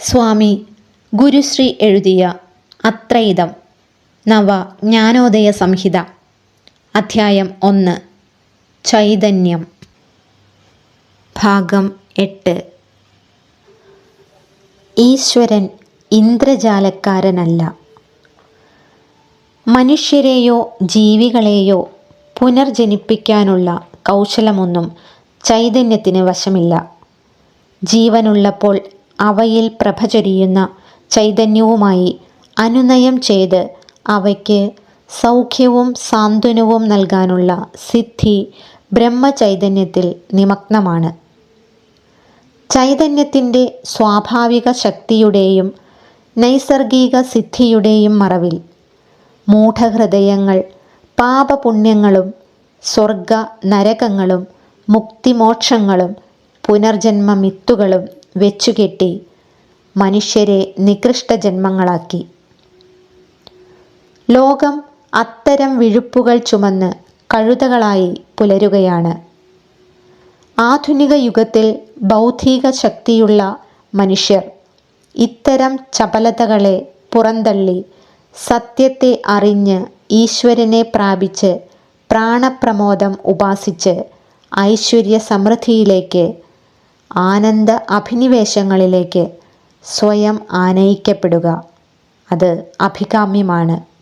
സ്വാമി ഗുരുശ്രീ എഴുതിയ അത്രയിതം. നവ ജ്ഞാനോദയ സംഹിത. അധ്യായം ഒന്ന്. ചൈതന്യം. ഭാഗം എട്ട്. ഈശ്വരൻ ഇന്ദ്രജാലക്കാരനല്ല. മനുഷ്യരെയോ ജീവികളെയോ പുനർജനിപ്പിക്കാനുള്ള കൗശലമൊന്നും ചൈതന്യത്തിന് വശമില്ല. ജീവനുള്ളപ്പോൾ അവയിൽ പ്രഭ ചൊരിയുന്ന ചൈതന്യവുമായി അനുനയം ചെയ്ത് അവയ്ക്ക് സൗഖ്യവും സാന്ത്വനവും നൽകാനുള്ള സിദ്ധി ബ്രഹ്മചൈതന്യത്തിൽ നിമഗ്നമാണ്. ചൈതന്യത്തിന്റെ സ്വാഭാവിക ശക്തിയുടെയും നൈസർഗിക സിദ്ധിയുടെയും മറവിൽ മൂഢഹൃദയങ്ങൾ പാപപുണ്യങ്ങളും സ്വർഗ നരകങ്ങളും മുക്തിമോക്ഷങ്ങളും പുനർജന്മ മിത്തുകളും വെച്ചുകെട്ടി മനുഷ്യരെ നികൃഷ്ട ജന്മങ്ങളാക്കി. ലോകം അത്തരം വിഴുപ്പുകൾ ചുമന്ന് കഴുതകളായി പുലരുകയാണ്. ആധുനിക യുഗത്തിൽ ബൗദ്ധിക ശക്തിയുള്ള മനുഷ്യർ ഇത്തരം ചപലതകളെ പുറന്തള്ളി സത്യത്തെ അറിഞ്ഞ് ഈശ്വരനെ പ്രാപിച്ച് പ്രാണപ്രമോദം ഉപാസിച്ച് ഐശ്വര്യ സമൃദ്ധിയിലേക്ക് ആനന്ദ അഭിനിവേശങ്ങളിലേക്ക് സ്വയം ആനയിക്കപ്പെടുക. അത് അഭികാമ്യമാണ്.